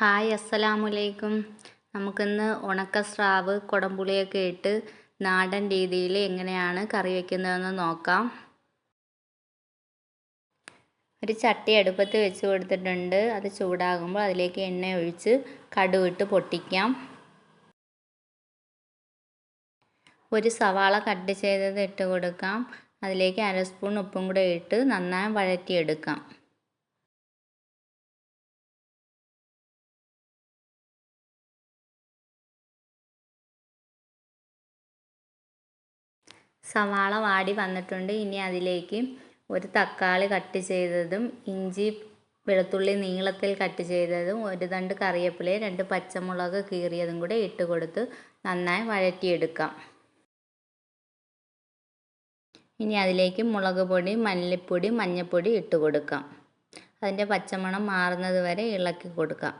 Hi അസ്സലാമലൈക്കും നമുക്കിന്ന് ഉണക്ക സ്രാവ് കുടംപുളിയൊക്കെ ഇട്ട് നാടൻ രീതിയിൽ എങ്ങനെയാണ് കറി വയ്ക്കുന്നതെന്ന് നോക്കാം. ഒരു ചട്ടി അടുപ്പത്ത് വെച്ച് കൊടുത്തിട്ടുണ്ട്. അത് ചൂടാകുമ്പോൾ അതിലേക്ക് എണ്ണ ഒഴിച്ച് കടുവിട്ട് പൊട്ടിക്കാം. ഒരു സവാള കട്ട് ചെയ്തത് ഇട്ട് കൊടുക്കാം. അതിലേക്ക് അര സ്പൂൺ ഉപ്പും കൂടെ ഇട്ട് നന്നായി വഴറ്റിയെടുക്കാം. സവാള വാടി വന്നിട്ടുണ്ട്. ഇനി അതിലേക്ക് ഒരു തക്കാളി കട്ട് ചെയ്തതും ഇഞ്ചി വെളുത്തുള്ളി നീളത്തിൽ കട്ട് ചെയ്തതും ഒരു തണ്ട് കറിവേപ്പിലയും രണ്ട് പച്ചമുളക് കീറിയതും കൂടെ ഇട്ട് കൊടുത്ത് നന്നായി വഴറ്റിയെടുക്കാം. ഇനി അതിലേക്ക് മുളക് പൊടി മല്ലിപ്പൊടി മഞ്ഞൾപ്പൊടി ഇട്ട് കൊടുക്കാം. അതിന്റെ പച്ചമണം മാറുന്നത് വരെ ഇളക്കി കൊടുക്കാം.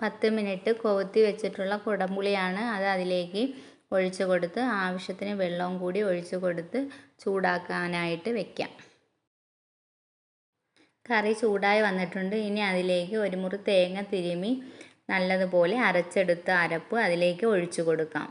പത്ത് മിനിറ്റ് കൊവുത്തി വെച്ചിട്ടുള്ള കുടംപുളിയാണ് അത് അതിലേക്ക് ഒഴിച്ചു കൊടുത്ത് ആവശ്യത്തിന് വെള്ളവും കൂടി ഒഴിച്ചു കൊടുത്ത് ചൂടാക്കാനായിട്ട് വെക്കാം. കറി ചൂടായി വന്നിട്ടുണ്ട്. ഇനി അതിലേക്ക് ഒരു മുറി തേങ്ങ തിരുമി നല്ലതുപോലെ അരച്ചെടുത്ത അരപ്പ് അതിലേക്ക് ഒഴിച്ചു കൊടുക്കാം.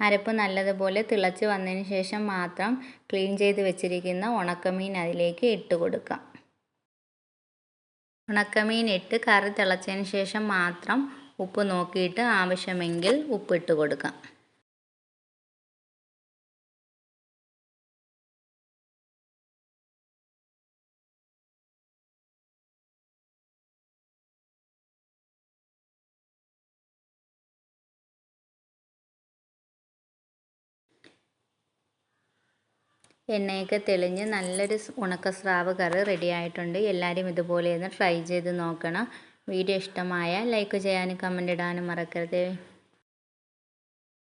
അരപ്പ് നല്ലതുപോലെ തിളച്ച് വന്നതിന് ശേഷം മാത്രം ക്ലീൻ ചെയ്ത് വെച്ചിരിക്കുന്ന ഉണക്കമീൻ അതിലേക്ക് ഇട്ട് കൊടുക്കാം. ഉണക്കമീൻ ഇട്ട് കറി തിളച്ചതിന് ശേഷം മാത്രം ഉപ്പ് നോക്കിയിട്ട് ആവശ്യമെങ്കിൽ ഉപ്പിട്ട് കൊടുക്കാം. എണ്ണയൊക്കെ തെളിഞ്ഞ് നല്ലൊരു ഉണക്ക സ്രാവ് കറി റെഡി ആയിട്ടുണ്ട്. എല്ലാവരും ഇതുപോലെ ഒന്ന് ട്രൈ ചെയ്ത് നോക്കണം. വീഡിയോ ഇഷ്ടമായാൽ ലൈക്ക് ചെയ്യാനും കമന്റ് ഇടാനും മറക്കരുത്.